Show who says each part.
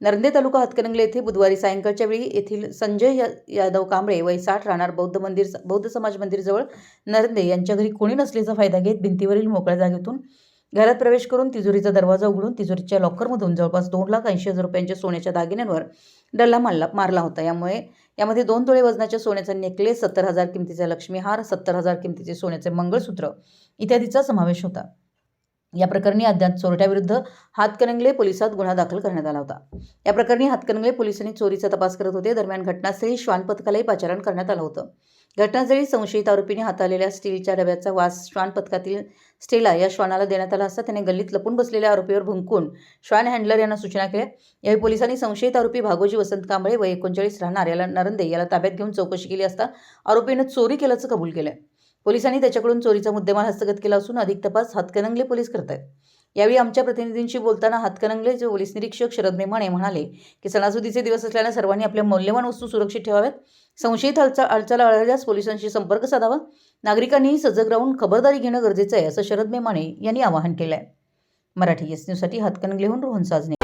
Speaker 1: नरंदे तालुका हातकणंगले येथे बुधवारी सायंकाळच्या वेळी येथील संजय यादव कांबळे वय साठ राहणार बौद्ध मंदिर बौद्ध समाज मंदिरजवळ नरंदे यांच्या घरी कोणी नसल्याचा फायदा घेत भिंतीवरील मोकळ्या जागेतून घरात प्रवेश करून तिजोरीचा दरवाजा उघडून तिजोरीच्या लॉकरमधून जवळपास दोन लाख ऐंशी हजार रुपयांच्या सोन्याच्या दागिन्यांवर डल्ला मारला मारला होता. यामुळे यामध्ये दोन तोळे वजनाच्या सोन्याचा नेकलेस सत्तर हजार किमतीचा लक्ष्मीहार सत्तर हजार किमतीचे सोन्याचे मंगळसूत्र इत्यादीचा समावेश होता. या प्रकरणी अज्ञात चोरट्याविरुद्ध हातकणंगले पोलिसात गुन्हा दाखल करण्यात आला होता. या प्रकरणी हातकणंगले पोलिसांनी चोरीचा तपास करत होते. दरम्यान घटनास्थळी श्वान पथकालाही पाचारण करण्यात आलं होतं. घटनास्थळी संशयित आरोपीने हाताळलेल्या स्टीलच्या डब्याचा वास श्वान पथकातील स्टेला या श्वानाला देण्यात आला असता त्याने गल्लीत लपून बसलेल्या आरोपीवर भुंकून श्वान हँडलर यांना सूचना केल्या. यावेळी पोलिसांनी संशयित आरोपी भागोजी वसंत कांबळे व एकोणचाळीस राहणार याला नरंदे याला ताब्यात घेऊन चौकशी केली असता आरोपीनं चोरी केल्याचं कबूल केलं पोलिसांनी त्याच्याकडून चोरीचा मुद्देमाल हस्तगत केला असून अधिक तपास हातकणंगले पोलीस करत आहेत यावेळी आमच्या प्रतिनिधींशी बोलताना हातकणंगलेचे पोलीस निरीक्षक शरद मेमाणे म्हणाले की सणासुदीचे दिवस असल्याने सर्वांनी आपल्या मौल्यवान वस्तू सुरक्षित ठेवाव्यात. संशयित हालचा हालचाल आढळल्यास पोलिसांशी संपर्क साधावा. नागरिकांनीही सजग राहून खबरदारी घेणं गरजेचं आहे असं शरद मेमाणे यांनी आवाहन केलं आहे मराठी एस न्यूजसाठी हातकणंगलेहून रोहन साजने.